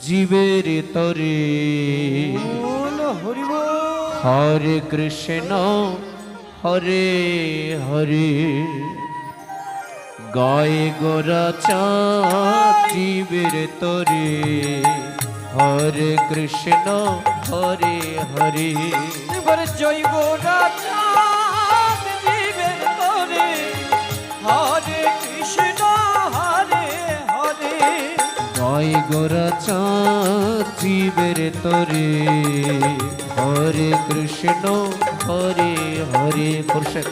জীবের তরে। হরি কৃষ্ণ হরে হরে। গায়ে গোরা চাঁদ জীবের তরে। হরে কৃষ্ণ হরে হরে। জয় গোরা চাঁদ। গায়ে গোরা চাঁদ জীবের তরে। হরে কৃষ্ণ হরে হরে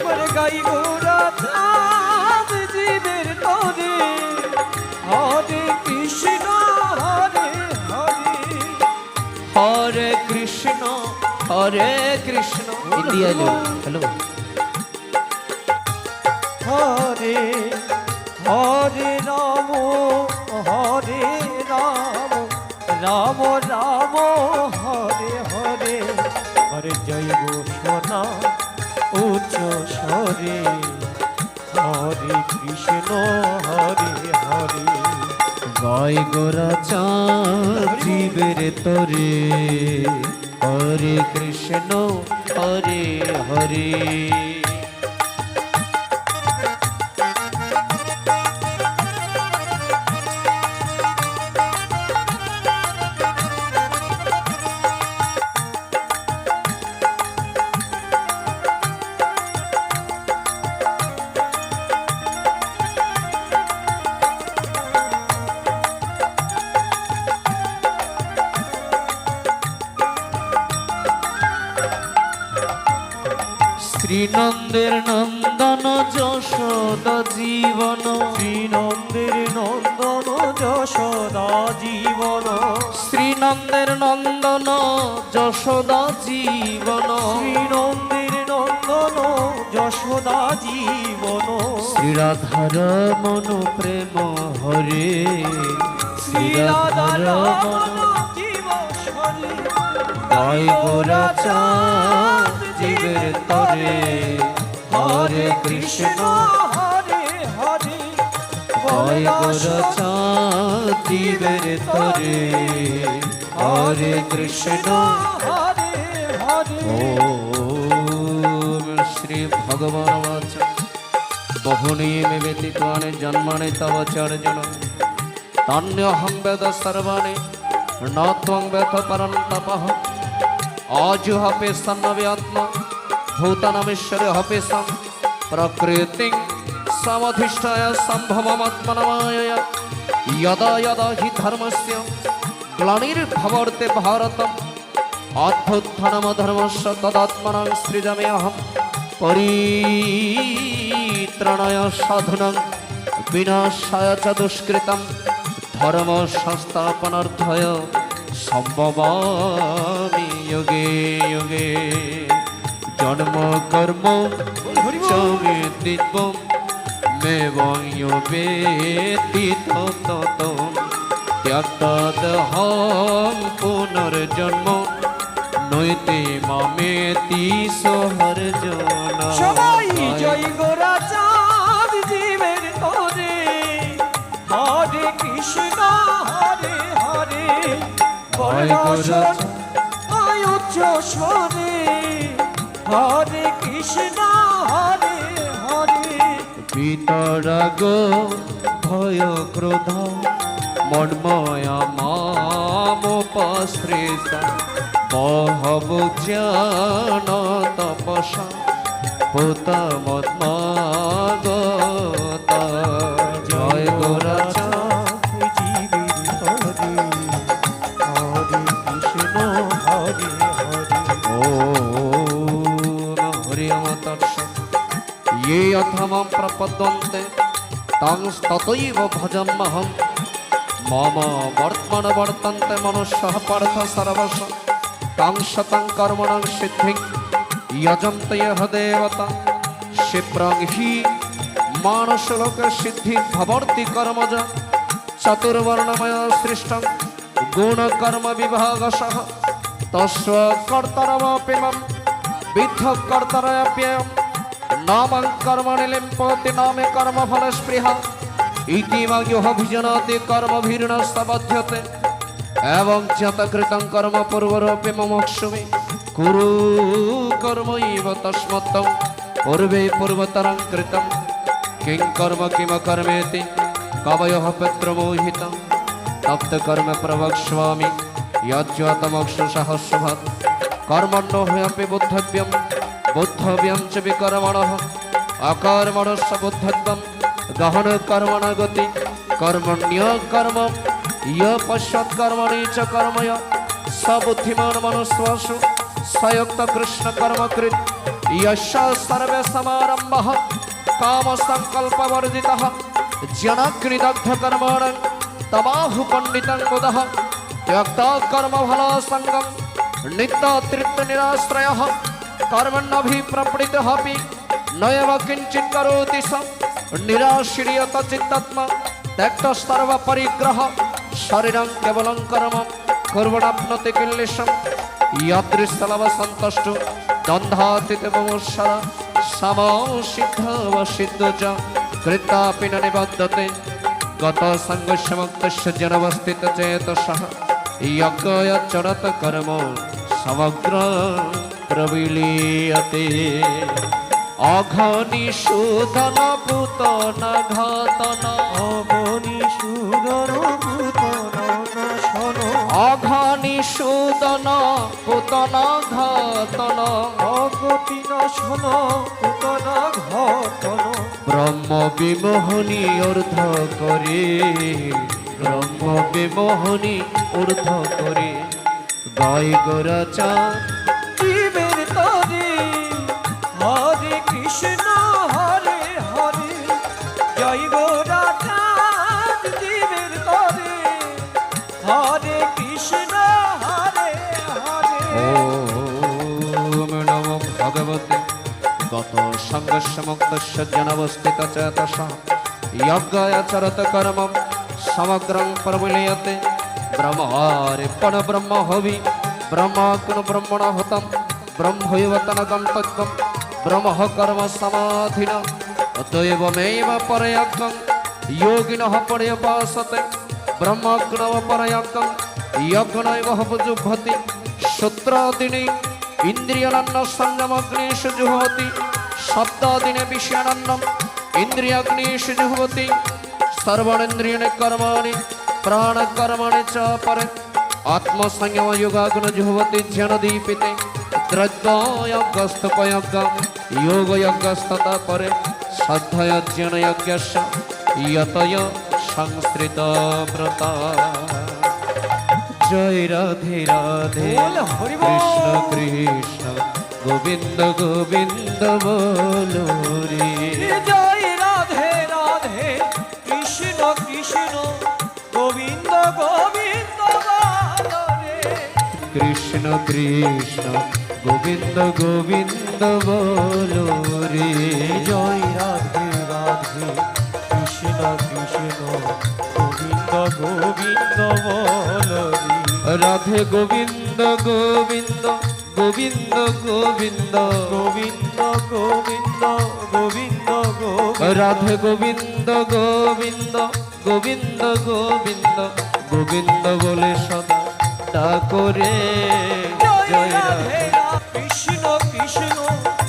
এবারে গাই গোরা চাঁদ জীবের তরে। হরে কৃষ্ণ হরে হরে। হরে কৃষ্ণ হরে কৃষ্ণ। ইন্ডিয়া হ্যালো হরে হরে রাম হরে রাম রাম, হরে হরে। হরে জয় ঘোষণা উচ্চ স্বরে। হরে কৃষ্ণ, হরে হরে। গায় গোরা চাঁদ জীবের তরে। হরে কৃষ্ণ, হরে হরে। শ্রীনন্দের নন্দন যশোদ জীবন। শ্রীনন্দের নন্দন যশোদা জীবন। শ্রীনন্দের নন্দন যশোদা জীবন। শ্রীনন্দের নন্দন যশোদা জীবন। শ্রীরাধার মন প্রেম হরে। শ্রীরাধার মন গায় গোরা চাঁদ জীবের তরে। হরে কৃষ্ণ হরে হরে। চাঁদ জীবের তরে। হরে কৃষ্ণ হরে হরে। ওম শ্রী ভগবান বাচ। বহুনীমে ব্যতীতানে জন্মানে তব চর্জন। তান্যহং বেদ সর্বাণি ন ত্বং বেদ পরম তপঃ সন্নবে আত্ম ভূতানমেশ্বরে হপেশম। প্রকৃতি সমধিষ্ঠায় সম্ভবমাত্মনমায় যদা যদা হি ধর্মস্য। গ্লানির্ভবর্তে ভারতম। অদ্ভুত্থনমধর্মস্য তদাত্মনং সৃজমে অহম পরিত্রণয় সাধুনং বিনাশায় চ দুষ্কৃতম। ধর্ম সংস্থাপনার্থয় সম্ভবামি জন্ম কর্ম সঙ্গে দিব্য মেবীত তত। ত্যক্তদহং পুনর্জন্ম। নৈতে মামেতি সোহর জন সবাই জয়। গোরা চাঁদ জীবের হরে হরে কৃষ্ণ হরে হরে। বড় আয় উচ্চ স্বরে হরে কৃষ্ণ হরে হরে। বিতরাগ ভয় ক্রোধ মন্ময়া মামোপশ্রেষ বহব জ্ঞান তপসা ভূতমত্মাগত ये अथमं प्रपद्यन्ते तं ततैव भजन्महं मम वर्त्मन वर्तन्ते मनुष्यः पार्थ सर्वश तं शतं कर्मणं सिद्धिं यजन्ते यः देवता क्षिप्रं हि मानसलोकसिद्धिं भवर्ति कर्मज चतुर्वर्णमय सृष्टं गुणकर्मविभागशः तस्व कर्तरमपिमं विद्ध নামং কর্মণি লিম্পতি নামে কর্মফল স্পৃহা। ইতিমাং ইহভিজনতি কর্মভীর্ণ সবধ্যতে। এবং চতকৃত কর্ম পূর্বরূপে মমক্ষুমি। কুরু কর্ম ইব তস্মত পূর্বে পূর্বতর কৃত কিং কর্ম কিম কর্মেতি কবয়ঃ পিতৃমোহিতং তপ্ত কর্ম প্রবক্ষ্যামি যজ্জতমক্ষু সাহস্যভাত কর্মণ্য হয়াপি বুদ্ধব্যম। বুদ্ধব্যম চ বিকর্মণ। অকর্মণস্ব বুদ্ধত্বম। গহন কর্মণ গতি। কর্মণ্য কর্ম ইয় পশ্যৎকর্মণি চ কর্ময়। স বুদ্ধিমান মনুষ্যসু সয়ুক্ত কৃষ্ণ কর্মকৃত ইয়শ সর্বে সমারম্ভ। কাম সংকল্পবর্জিত জনকৃদগ্ধ কর্মণ। তবাহু পণ্ডিত মুদহ त्यक्त कर्म फल संगम नित्य तृप्त निराश्रय कर्मण्यभिप्रवृत हपि नयव किञ्चित् करोति स निराश्रियत चित्तात्मा त्यक्त सर्वपरिग्रह शरीरं केवलं कर्म कुर्वणाप्नोति किल्लिशं यदृशलवसन्तुष्टो दन्धातितमोत्सरा समसिद्धवसिद्धज कृतापि न निबद्धते गतसङ्गस्यमुक्तस्य जनवस्थितचेतसः यज्ञयचरतकर्म समग्र প্রবিলিয়তে অঘনি অঘনিষূদন পুতন ঘতন। অঘনি অঘনিষূদন পুতন অঘনিষূদন পুতন ঘতন। অগতিন শোন পুতন ঘতন। ব্রহ্ম বিমোহনী অর্ধ করে। ব্রহ্ম বিমোহনী অর্ধ করে। গাই গোরা চা কৃষ্ণ হরে হরে, জয় গোরা জীবের তরে। হরে কৃষ্ণ হরে হরে। ওম নমো ভগবতে গত সঙ্গস্য মুক্তস্য জনবস্থিত চেতস যজ্ঞাচরত ব্রহ্ম হবি তন গন্তব্যম ব্রহ্মকর্ম সমাধিন দৈবমেব পরয়জ্ঞং যোগিনঃ পরয়োপাসতে ব্রহ্মগ্ণব পরয়জ্ঞং যজ্ঞনৈব উপযুভ্যতি সূত্রাদিনী ইন্দ্রিয়ানন্ন সংযমগ্নিষু জুহতি শব্দাদিনে বিষয়ানন্নম ইন্দ্রিয়াগ্নিষু জুহতি সর্বণেন্দ্রিয়ণে কর্মাণি প্রাণকর্মাণি চ পরে আত্মসংযম যোগাগ্ন জুহতি ধ্যান দীপিতে योगयज्ञस्तथा परे श्रद्धयज्ञनयज्ञस्य यतय সংস্কৃতব্রতা জয় রাধে রাধে বল হরি বল। কৃষ্ণ কৃষ্ণ গোবিন্দ গোবিন্দ বলো রে জয় রাধে রাধে কৃষ্ণ কৃষ্ণ গোবিন্দ গোবিন্দ রে কৃষ্ণ কৃষ্ণ গোবিন্দ গোবিন্দ বলো রে। জয় রাধে রাধে। কৃষ্ণ কৃষ্ণ গোবিন্দ গোবিন্দ বল রাধে গোবিন্দ গোবিন্দ গোবিন্দ গোবিন্দ। গোবিন্দ গোবিন্দ গোবিন্দ গোবিন্দ। রাধে গোবিন্দ গোবিন্দ গোবিন্দ গোবিন্দ। গোবিন্দ বলে সদা ডাকরে জয় রাধে কৃষ্ণ কৃষ্ণ